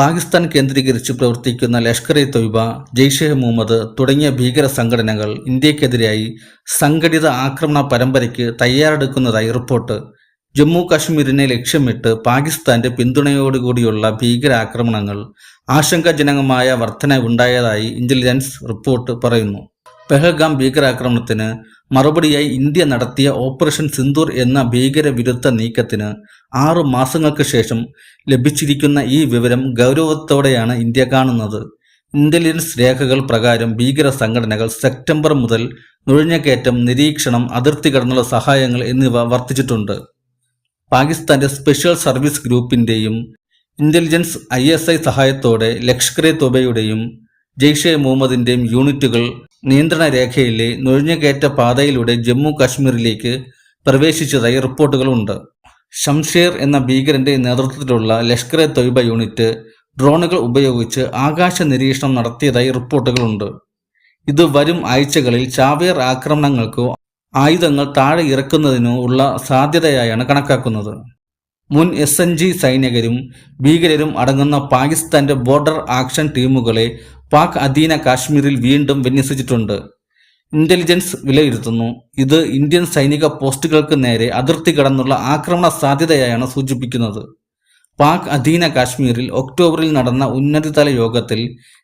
പാകിസ്ഥാൻ കേന്ദ്രീകരിച്ച് പ്രവർത്തിക്കുന്ന ലഷ്കർ ഇ തൊയ്ബ ജെയ്ഷെ മുഹമ്മദ് തുടങ്ങിയ ഭീകര സംഘടനകൾ ഇന്ത്യക്കെതിരായി സംഘടിത ആക്രമണ പരമ്പരയ്ക്ക് തയ്യാറെടുക്കുന്നതായി റിപ്പോർട്ട്. ജമ്മു കാശ്മീരിനെ ലക്ഷ്യമിട്ട് പാകിസ്ഥാന്റെ പിന്തുണയോടുകൂടിയുള്ള ഭീകരാക്രമണങ്ങൾ ആശങ്കാജനകമായ വർധനവുണ്ടായതായി ഇന്റലിജൻസ് റിപ്പോർട്ട് പറയുന്നു. പെഹൽഗാം ഭീകരാക്രമണത്തിന് മറുപടിയായി ഇന്ത്യ നടത്തിയ ഓപ്പറേഷൻ സിന്ദൂർ എന്ന ഭീകരവിരുദ്ധ നീക്കത്തിന് ആറു മാസങ്ങൾക്ക് ശേഷം ലഭിച്ചിരിക്കുന്ന ഈ വിവരം ഗൗരവത്തോടെയാണ് ഇന്ത്യ കാണുന്നത്. ഇന്റലിജൻസ് രേഖകൾ പ്രകാരം ഭീകര സംഘടനകൾ സെപ്റ്റംബർ മുതൽ നുഴഞ്ഞുകയറ്റം നിരീക്ഷണം അതിർത്തി കടന്നുള്ള സഹായങ്ങൾ എന്നിവ വർദ്ധിച്ചിട്ടുണ്ട്. പാകിസ്ഥാന്റെ സ്പെഷ്യൽ സർവീസ് ഗ്രൂപ്പിന്റെയും ഇന്റലിജൻസ് ഐ എസ് ഐ സഹായത്തോടെ ലഷ്കർ എ തൊബയുടെയും ജെയ്ഷെ മുഹമ്മദിന്റെയും യൂണിറ്റുകൾ നിയന്ത്രണ രേഖയിലെ നുഴഞ്ഞുകയറ്റ പാതയിലൂടെ ജമ്മു കാശ്മീരിലേക്ക് പ്രവേശിച്ചതായി റിപ്പോർട്ടുകളുണ്ട്. ഷംഷേർ എന്ന ഭീകരന്റെ നേതൃത്വത്തിലുള്ള ലഷ്കർ എ തൊയ്ബ യൂണിറ്റ് ഡ്രോണുകൾ ഉപയോഗിച്ച് ആകാശ നിരീക്ഷണം നടത്തിയതായി റിപ്പോർട്ടുകളുണ്ട്. ഇത് വരും ആഴ്ചകളിൽ ചാവേർ ആക്രമണങ്ങൾക്കോ ആയുധങ്ങൾ താഴെ ഇറക്കുന്നതിനോ ഉള്ള സാധ്യതയായാണ് കണക്കാക്കുന്നത്. മുൻ എസ് എൻ ജി സൈനികരും ഭീകരരും അടങ്ങുന്ന പാകിസ്ഥാന്റെ ബോർഡർ ആക്ഷൻ ടീമുകളെ പാക് അധീന കാശ്മീരിൽ വീണ്ടും വിന്യസിച്ചിട്ടുണ്ട്. ഇന്റലിജൻസ് വിലയിരുത്തുന്നു. ഇത് ഇന്ത്യൻ സൈനിക പോസ്റ്റുകൾക്ക് നേരെ അതിർത്തി കടന്നുള്ള ആക്രമണ സാധ്യതയായാണ് സൂചിപ്പിക്കുന്നത്. പാക് അധീന കാശ്മീരിൽ ഒക്ടോബറിൽ നടന്ന ഉന്നതതല യോഗത്തിൽ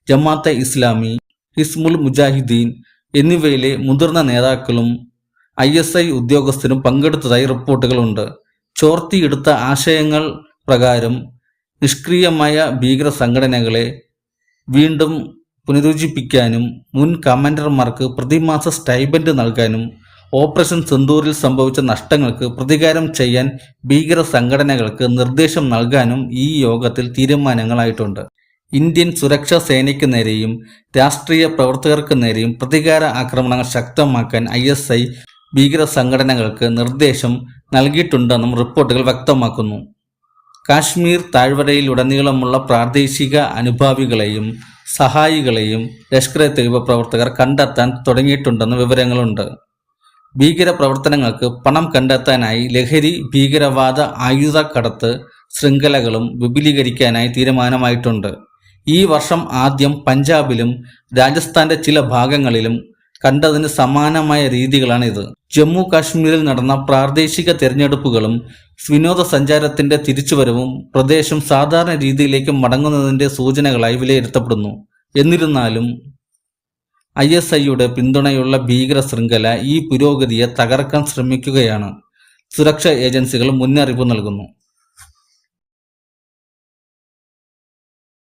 ജമാഅത്തെ ഇസ്ലാമി ഹിസ്മുൽ മുജാഹിദ്ദീൻ എന്നിവയിലെ മുതിർന്ന നേതാക്കളും ഐ എസ് ഐ ഉദ്യോഗസ്ഥരും പങ്കെടുത്തതായി റിപ്പോർട്ടുകളുണ്ട്. ചോർത്തിയെടുത്ത ആശയങ്ങൾ പ്രകാരം നിഷ്ക്രിയമായ ഭീകര സംഘടനകളെ വീണ്ടും പുനരുജ്ജീവിപ്പിക്കാനും മുൻ കമാൻഡർമാർക്ക് പ്രതിമാസ സ്റ്റൈബൻഡ് നൽകാനും ഓപ്പറേഷൻ സിന്ദൂരിൽ സംഭവിച്ച നഷ്ടങ്ങൾക്ക് പ്രതികാരം ചെയ്യാൻ ഭീകര സംഘടനകൾക്ക് നിർദ്ദേശം നൽകാനും ഈ യോഗത്തിൽ തീരുമാനങ്ങളായിട്ടുണ്ട്. ഇന്ത്യൻ സുരക്ഷാ സേനയ്ക്ക് നേരെയും രാഷ്ട്രീയ പ്രവർത്തകർക്ക് നേരെയും പ്രതികാര ആക്രമണങ്ങൾ ശക്തമാക്കാൻ ഐ എസ് ഐ ഭീകര സംഘടനകൾക്ക് നിർദ്ദേശം നൽകിയിട്ടുണ്ടെന്നും റിപ്പോർട്ടുകൾ വ്യക്തമാക്കുന്നു. കാശ്മീർ താഴ്വരയിൽ താഴ്വരയിലുടനീളമുള്ള പ്രാദേശിക അനുഭാവികളെയും സഹായികളെയും ലഷ്കർ എ തൊയ്ബ പ്രവർത്തകർ കണ്ടെത്താൻ തുടങ്ങിയിട്ടുണ്ടെന്ന് വിവരങ്ങളുണ്ട്. ഭീകര പ്രവർത്തനങ്ങൾക്ക് പണം കണ്ടെത്താനായി ലഹരി ഭീകരവാദ ആയുധ കടത്ത് ശൃംഖലകളും വിപുലീകരിക്കാനായി തീരുമാനമായിട്ടുണ്ട്. ഈ വർഷം ആദ്യം പഞ്ചാബിലും രാജസ്ഥാന്റെ ചില ഭാഗങ്ങളിലും കണ്ടതിന് സമാനമായ രീതികളാണ് ഇത് ജമ്മു കാശ്മീരിൽ നടന്ന പ്രാദേശിക തെരഞ്ഞെടുപ്പുകളും വിനോദസഞ്ചാരത്തിന്റെ തിരിച്ചുവരവും പ്രദേശം സാധാരണ രീതിയിലേക്ക് മടങ്ങുന്നതിന്റെ സൂചനകളായി വിലയിരുത്തപ്പെടുന്നു. എന്നിരുന്നാലും ഐ എസ് ഐയുടെ പിന്തുണയുള്ള ഭീകര ശൃംഖല ഈ പുരോഗതിയെ തകർക്കാൻ ശ്രമിക്കുകയാണ്. സുരക്ഷാ ഏജൻസികൾ മുന്നറിയിപ്പ് നൽകുന്നു.